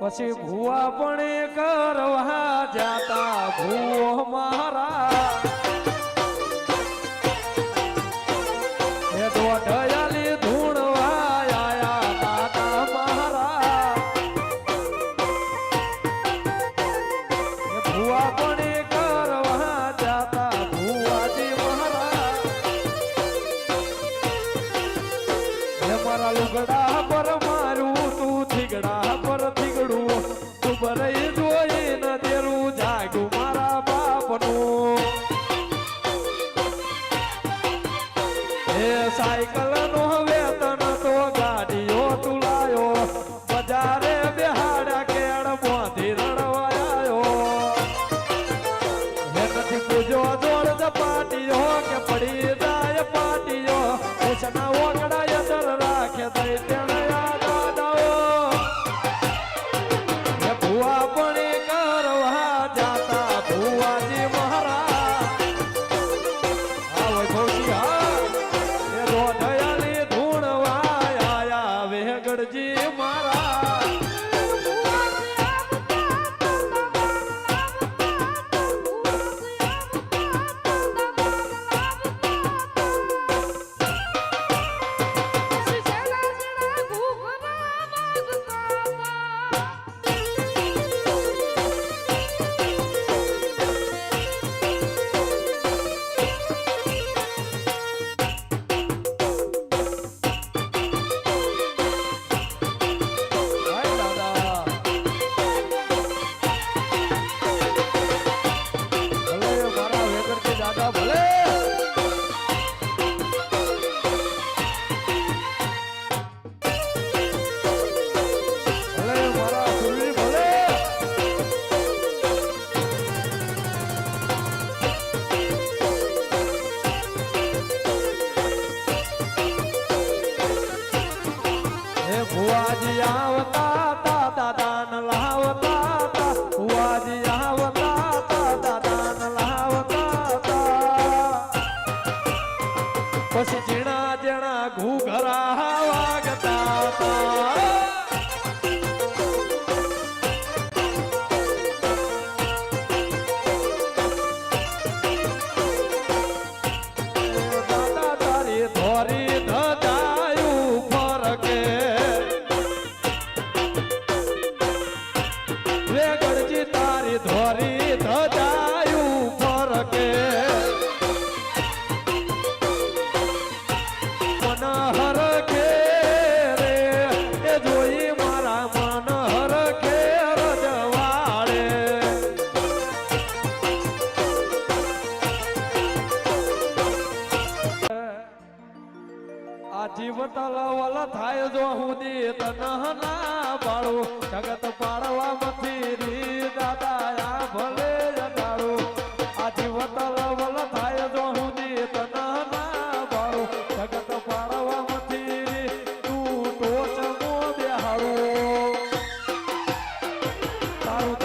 પછી ભૂવા પણ કરવા જાતા ભૂવો મારા. પર જોઈને તેરું જાગ્યું મારા બાપનું. એ સાયકલ નો હું આજ આવતા દાદા દાદા જીવ તલવલ થાય જો હું દી તન ના પાડું. જગત પાડવા મથી રી દાદા આ ભલે જટાડું આ જીવ તલવલ થાય જો હું દી તન ના પાડું. જગત પાડવા મથી રી તું તારું